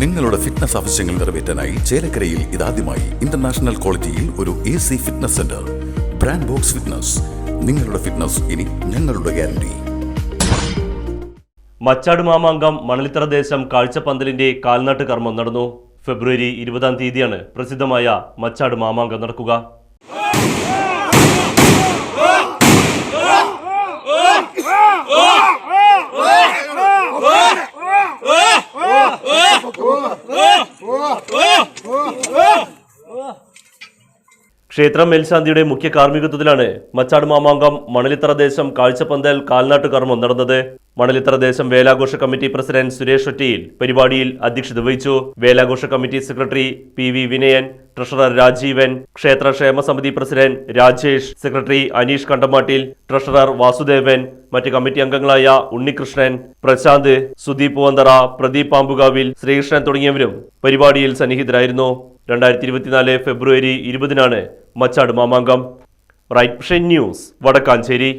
നിങ്ങളുടെ ഫിറ്റ്നസ് ആവശ്യങ്ങൾ നിറവേറ്റാനായി ചേലക്കരയിൽ ഇതാദ്യമായി ഇന്റർനാഷണൽ ക്വാളിറ്റിയിൽ ഒരു A C fitness centre brand box fitness നിങ്ങളുടെ ഫിറ്റ്നസ് ഇനി ഞങ്ങളുടെ ഗ്യാരണ്ടി മച്ചാട് മാമാങ്കം മണലിത്തറ ദേശം കാഴ്ചപ്പന്തലിന്റെ കാൽനാട്ട് കർമ്മം നടന്നു. ഫെബ്രുവരി ഇരുപതാം തീയതിയാണ് പ്രസിദ്ധമായ മച്ചാട് മാമാങ്കം നടക്കുക. ക്ഷേത്രം മേൽശാന്തിയുടെ മുഖ്യ കാർമ്മികത്വത്തിലാണ് മച്ചാട് മാമാങ്കം മണലിത്തറ ദേശം കാഴ്ചപ്പന്തൽ കാൽനാട്ട് കർമ്മം നടന്നത്. മണലിത്തറ ദേശം വേലാഘോഷ കമ്മിറ്റി പ്രസിഡന്റ് സുരേഷ് ഒറ്റയിൽ പരിപാടിയിൽ അധ്യക്ഷത വഹിച്ചു. വേലാഘോഷ committee secretary P V Vinayan treasurer Rajeevan ക്ഷേത്ര ക്ഷേമ സമിതി president Rajesh secretary Aneesh Kandamattil treasurer Vasudevan മറ്റ് കമ്മിറ്റി അംഗങ്ങളായ ഉണ്ണികൃഷ്ണൻ പ്രശാന്ത് സുദീപ് പൂവന്തറ പ്രദീപ് പാമ്പുകാവിൽ ശ്രീകൃഷ്ണൻ തുടങ്ങിയവരും പരിപാടിയിൽ സന്നിഹിതരായിരുന്നു. രണ്ടായിരത്തി ഇരുപത്തിനാല് ഫെബ്രുവരി ഇരുപതിനാണ് Machad Mamankam. Right news Wadakkanchery.